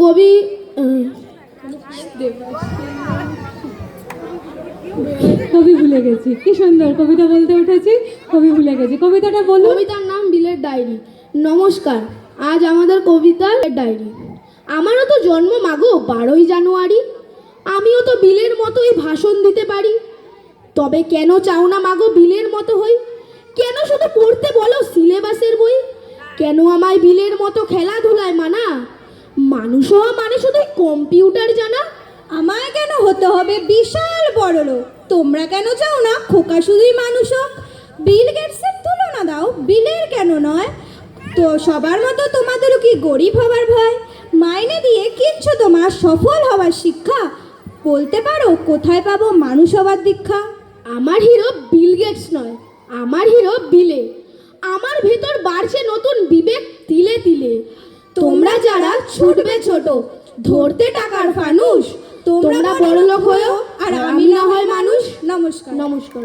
কবি কবি ভুলে গেছি। কি সুন্দর কবিতা বলতে উঠেছি, কবি ভুলে গেছি। কবিতাটা বলুন। কবিতার নাম বিলের ডায়েরি। নমস্কার, আজ আমাদের কবিতার ডায়েরি। আমারও তো জন্ম মাগো বারোই জানুয়ারি। আমিও তো বিলের মতোই ভাষণ দিতে পারি। তবে কেন চাও না মাগো বিলের মতো হই? কেন শুধু পড়তে বলো সিলেবাসের বই? কেন আমায় বিলের মতো খেলাধুলায় মানা? মানুষ হওয়া মানে শুধু কম্পিউটার জানা? আমায় কেন হতে হবে বিশাল বড় লোক? তোমরা কেন চাও না খোকা শুধুই মানুষ হোক? বিল গেটসের তুলনা দাও, বিলের কেন নয়? তো সবার মতো তোমাদেরও কি গরিব হবার ভয়? মাইনে দিয়ে কিচ্ছু তোমার সফল হওয়ার শিক্ষা? বলতে পারো কোথায় পাবো মানুষ হবার দীক্ষা? আমার হিরো বিল গেটস নয়, আমার হিরো বিলে। আমার ভেতর বাড়ছে নতুন বিবেক তিলে তিলে। তোমরা যারা ছুটবে ছোট, ধরতে টাকার ফানুষ, তোমরা বড় লোক হয়েও আর আমি না হয় মানুষ, নমস্কার। নমস্কার।